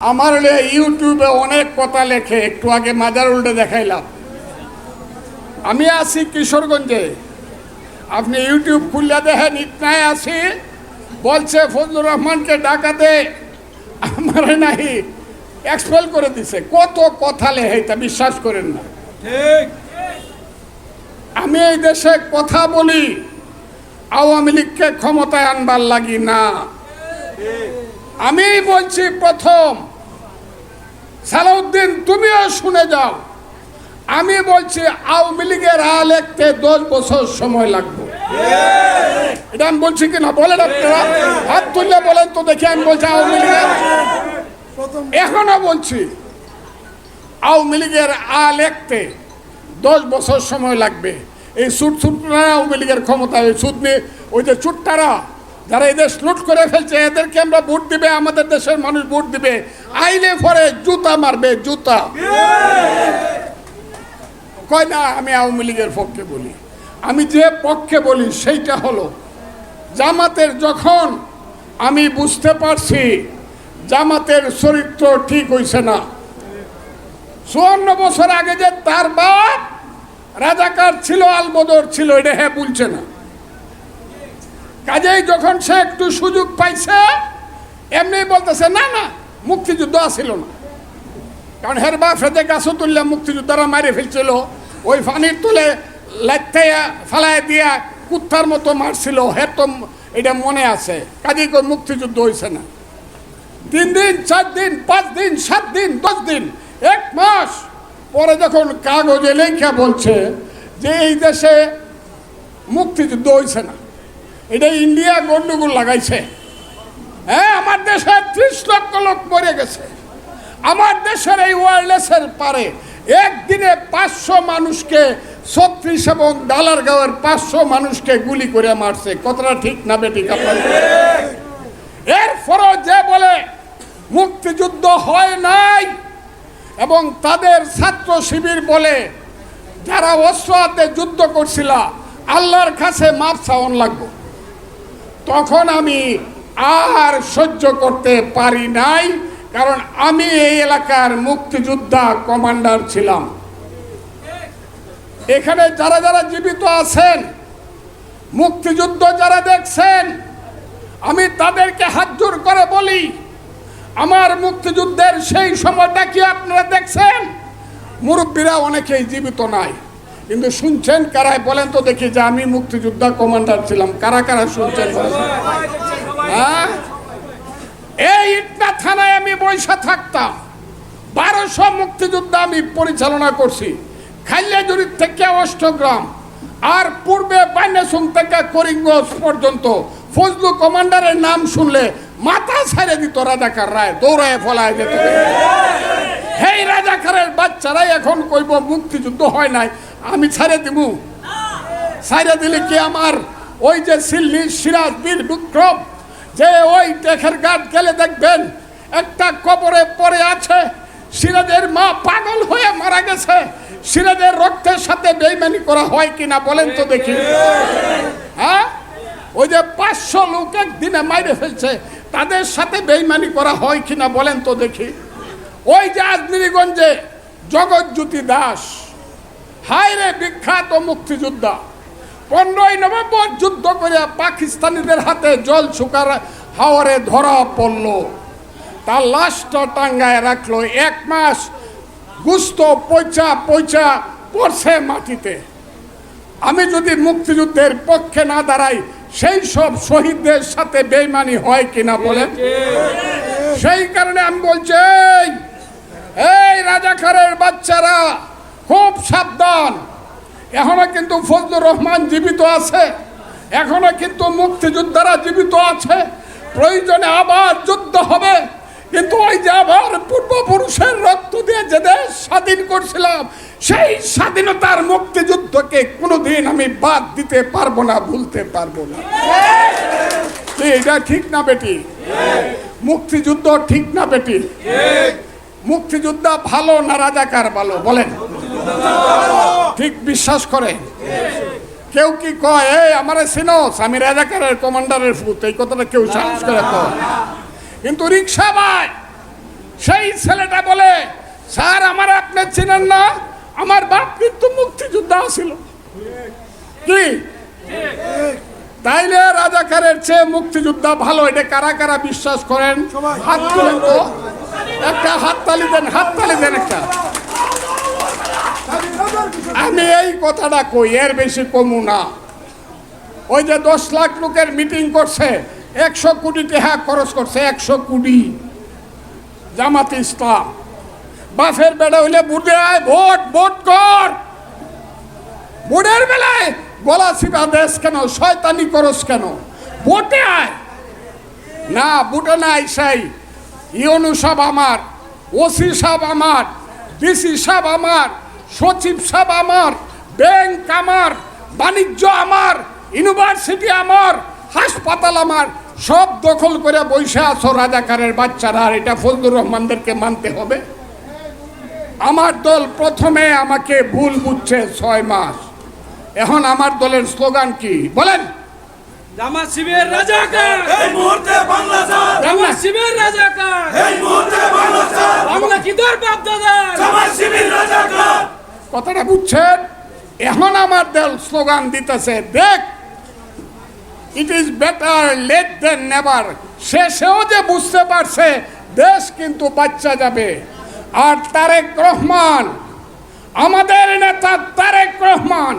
আমার ইউটিউবে অনেক কথা লেখে একটু আগে মাজার উল্টে দেখাইলাম। আমি আছি কিশোরগঞ্জে। আপনি ইউটিউব খুললে দেখেন ইটনায় আছি। বলছে ফজলুর রহমানকে ডাকাতে আমার নাহি এক্সপেল করে দিছে। কত কথা লেহে তা বিশ্বাস করেন না। ঠিক। আমি এই দেশে কথা বলি আওয়ামী লীগকে ক্ষমতায় আনবার লাগি না। আমি বলছি প্রথম সালাউদ্দিন, তুমিও শুনে যাও। আমি বলছি, আওয়ামী লীগের আ লিখতে দশ বছর সময় লাগবে। এটা আমি বলছি কিনা বলেন আপনারা। হাত তুললে বলেন তো, দেখি আমি বলছি আওয়ামী লীগের। এখনও বলছি, আওয়ামী লীগের আ লিখতে দশ বছর সময় লাগবে। এই সুট সুটরা আওয়ামী লীগের ক্ষমতা ওই সুদ নিয়ে ওই যে চুট্টারা যারা এই দেশ লুট করে ফেলছে, এদেরকে আমরা ভোট দিবে, আমাদের দেশের মানুষ ভোট দিবে। আইলে পরে জুতা মারবে, জুতা। কয় না, আমি আওয়ামী লীগের পক্ষে বলি। আমি যে পক্ষে বলি, সেইটা হলো, জামাতের যখন আমি বুঝতে পারছি, জামাতের চরিত্র ঠিক হইছে না। চুয়ান্ন বছর আগে যে তার বাপ রাজাকার ছিল, আলবদর ছিল, এটা হ্যাঁ বলছে না। কাজেই যখন সে একটু সুযোগ পাইছে, এমনি বলতেছে, না না, মুক্তিযুদ্ধ আসিল না। কারণ হের বাপ ফেদে গাছও তুললে, মুক্তিযোদ্ধারা মারে ফেলছিল। ওই পানির তুলে লাইতে ফালায় দিয়া কুত্তার মতো মারছিল। হের তো এটা মনে আছে। কাজেই কই মুক্তিযুদ্ধ হয়েছে না। তিন দিন, চার দিন, পাঁচ দিন, সাত দিন, দশ দিন, এক মাস পরে যখন কাগজে লেখা বলছে যে এই দেশে মুক্তিযুদ্ধ হয়েছে না। এটা ইন্ডিয়া গন্ডগোল লাগাইছে। হ্যাঁ আমার দেশে ত্রিশ লক্ষ লোক মরে গেছে। আমার দেশের এই ওয়ারলেসের পারে একদিনে পাঁচশো মানুষকে ছত্রিশ এবং ডালার গাঁয়ের পাঁচশো মানুষকে গুলি করে মারছে। কতটা ঠিক না, বেটি এরপরও যে বলে, মুক্তিযুদ্ধ হয় নাই এবং তাদের ছাত্র শিবির বলে, যারা অস্ত্র হাতে যুদ্ধ করছিল, আল্লাহর কাছে মাপ চাওয়ান লাগবো। তখন আমি আর সহ্য করতে পারি নাই, কারণ আমি এই এলাকার মুক্তিযোদ্ধা কমান্ডার ছিলাম। এখানে যারা যারা জীবিত আছেন, মুক্তিযুদ্ধ যারা দেখছেন, আমি তাদেরকে হাত জোর করে বলি, আমার মুক্তিযুদ্ধের সেই সময়টা কি আপনারা দেখছেন? মুরব্বীরা অনেকেই জীবিত নাই। কিন্তু শুনছেন কারাই বলেন তো দেখি যে আমি মুক্তিযোদ্ধা কমান্ডার ছিলাম। কারা কারা শুনছেন? হ্যাঁ? এই ইটনা থানায় আমি বৈশা থাকতাম। বারোশো মুক্তিযোদ্ধা আমি পরিচালনা করছি। খাইলাজুরির থেকে অষ্টগ্রাম আর পূর্বে বান্যাসুম থেকে করিমগঞ্জ পর্যন্ত ফজলু কমান্ডারের নাম শুনলে মাথা ছেড়ে দিত রাজাকার রায় দৌড়ায় ফলায় যেত। হেই রাজাকারের বাচ্চারাই এখন কইব মুক্তিযুদ্ধ হয় নাই। আমি ছাড়ে দিব। ছাইরা দিলে কি আমার ওই যে সিল্লি সিরাজ বীর বিক্রম, যে ওই টেখের গাছ গেলে দেখবেন একটা কবরে পড়ে আছে, সিরাজের মা পাগল হয়ে মারা গেছে। সিরাজের রক্তের সাথে বেইমানি করা হয় কিনা বলেন তো দেখি। হ্যাঁ? ওই যে পাঁচশো লোক একদিনে মাইরে ফেলছে, তাদের সাথে বেইমানি করা হয় কিনা বলেন তো দেখি। ওই যে আজমিরিগঞ্জে জগৎজ্যোতি দাস হায় রে বিখ্যাত মুক্তিযোদ্ধা। পনেরোই নভেম্বর যুদ্ধ করে পাকিস্তানিদের হাতে জল শুকার হাওয়ারে ধরা পড়ল। তার লাশটা টাঙ্গায় রাখল এক মাস গুস্ত পয়চা পয়চা পড়ছে মাটিতে। আমি যদি মুক্তিযুদ্ধের পক্ষে না দাঁড়াই সেই সব শহীদদের সাথে বেইমানি হয় কিনা বলেন সেই কারণে আমি বলছি এই, রাজাকারের বাচ্চারা খুব সাবধান। এখনও কিন্তু ফজলুর রহমান জীবিত আছে। এখনও কিন্তু মুক্তিযোদ্ধারা জীবিত আছে। প্রয়োজনে আবার যুদ্ধ হবে। কিন্তু ওই যে আবার পূর্বপুরুষের রক্ত দিয়ে যে দেশ স্বাধীন করছিলাম, সেই স্বাধীনতার মুক্তিযুদ্ধকে কোনোদিন আমি বাদ দিতে পারব না, ভুলতে পারব না। এটা ঠিক না বেটি? মুক্তিযুদ্ধ ঠিক না বেটি? মুক্তিযোদ্ধা ভালো না রাজাকার ভালো? বলেন। ঠিক বিশ্বাস করে। কেউ কি কয়, এই, আমার সিনোস আমি রাজাকারের কমান্ডারের ফুত এই কথাটা কেউ সাহস করে কয় কিন্তু রিক্সা ভাই, সেই ছেলেটা বলে, স্যার, আমার আপনি চিনেন না? আমার বাপ কিন্তু মুক্তিযোদ্ধা ছিল। কি? তাইলে রাজাকারের চেয়ে মুক্তিযোদ্ধা ভালো, এটা কারা কারা বিশ্বাস করেন? হাত তুলেন তো। একটা হাত তালি দেন হাত তালি দেন একটা আমি এই কথাটা কই, এর বেশি কমু না। ওই যে দশ লাখ লোকের মিটিং করছে, একশো কোটি টাকা খরচ করছে, একশো কোটি। জামাত ইসলাম, বাফের বেড়া হইলে বুটে আয় ভোট ভোট কর। ভোটের বেলায় গলা চিপা দেশ কেন, শয়তানি করস কেন? ভোটে আয়। না বুটে না আইসাই ইয়নু সাহেব আমার, ওসি সাহেব আমার, ডিসি সাহেব আমার, সচিব সাহেব আমার। ব্যাংক আমার বাণিজ্য আমার ইউনিভার্সিটি আমার হাসপাতাল আমার সব দখল করে বসে আছো রাজাকারের বাচ্চারা আর এটা ফজলুর রহমানদেরকে মানতে হবে। আমার দল প্রথমে আমাকে ভুল বুঝছে ছয় মাস। এখন আমার দলের স্লোগান কি? বলেন। জামাত শিবির রাজাকার। এই মুহূর্তে বাংলা ছাড়। জামাত শিবির রাজাকার। এই মুহূর্তে বাংলা কি বাপ জামাত শিবির রাজাকার। কথাটা বুঝছেন? এখন আমার দল স্লোগান দিতেছে, দেখ it is better late than never শেষেও যে বুঝতে পারছে, দেশ কিন্তু বাচ্চা যাবে। আর তারেক রহমান, আমাদের নেতা তারেক রহমান,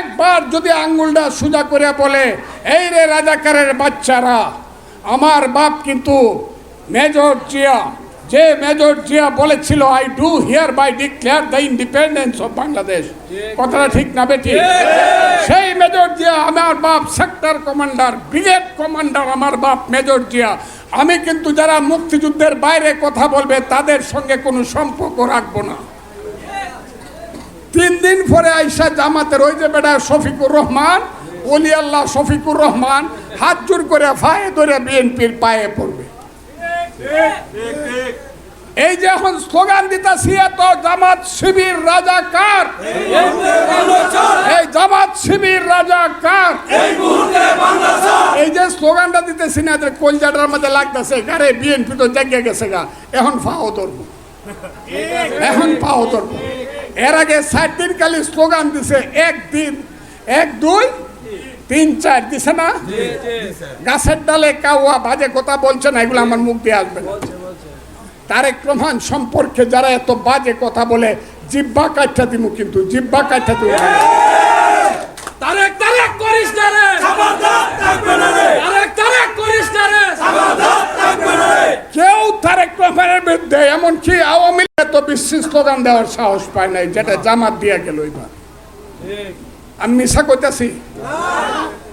একবার যদি আঙ্গুলটা সোজা করে বলে, এই রে রাজাকারের বাচ্চারা, আমার বাপ কিন্তু মেজর জিয়া। যে মেজর জিয়া বলেছিল I do hereby declare the independence of Bangladesh কথাটা ঠিক না বেটি? সেই মেজর জিয়া আমার বাপ সেক্টর কমান্ডার ব্রিগেড কমান্ডার আমার বাপ মেজর জিয়া। আমি কিন্তু যারা মুক্তিযুদ্ধের বাইরে কথা বলবে তাদের সঙ্গে কোনো সম্পর্ক রাখব না। তিন দিন পরে আইসা জামাতের ওই যে বেটা শফিকুর রহমান অলি আল্লাহ শফিকুর রহমান হাত জোর করে ফায়ে ধরে বিএনপির পায়ে পড়বে। এই যে এখন স্লোগান দিতেছি তো জামাত শিবির রাজা কার? এই জামাত শিবির রাজা কার? এই যে স্লোগানটা দিতেছি না, যে কলজাটার মধ্যে লাগতেছে গারে বিএনপি তো জাগিয়ে গেছে গা। এখন ফাও ধরবো। এখন পাও ধরবো। এর আগে ষাট দিন খালি স্লোগান দিছে একদিন এক দুই তিন চার দিছে না? গাছের ডালে কাউয়া বাজে কথা বলছে না এগুলো আমার মুখ দিয়ে আসবে না। তারেক রহমান সম্পর্কে যারা এত বাজে কথা বলে জিব্বা কাঠা দিমু কিন্তু জিব্বা কাঠা দিমু। তারেক তারেক করিস না রে। তারেক তারেক করিস না রে। কেউ তারেক রহমানের বিরুদ্ধে এমনকি আওয়ামী লীগ তো বিশ্ব স্লোগান দেওয়ার সাহস পায় নাই যেটা জামাত দিয়া গেল এবার। আমি মিশা কইতাছি?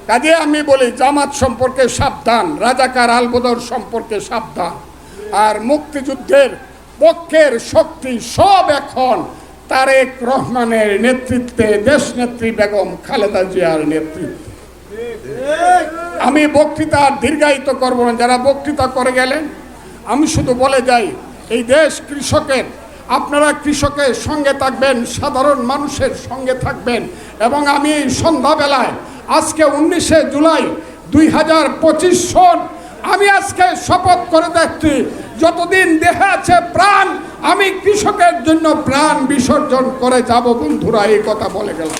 কাজে আমি বলি, জামাত সম্পর্কে সাবধান, রাজাকার আলবদর সম্পর্কে সাবধান। আর মুক্তিযুদ্ধের পক্ষের শক্তি সব এখন তারেক রহমানের নেতৃত্বে দেশনেত্রী বেগম খালেদা জিয়ার নেতৃত্বে। আমি বক্তৃতা দীর্ঘায়িত করব না, যারা বক্তৃতা করে গেলেন, আমি শুধু বলে যাই, এই দেশ কৃষকের, আপনারা কৃষকের সঙ্গে থাকবেন, সাধারণ মানুষের সঙ্গে থাকবেন, এবং আমি সন্ধ্যাবেলায় আজকে উনিশে জুলাই দুই হাজার পঁচিশ সন আমি আজকে শপথ করে দেখছি, যতদিন দেহে আছে প্রাণ, আমি কৃষকের জন্য প্রাণ বিসর্জন করে যাব। বন্ধুরা, এই কথা বলে গেলাম।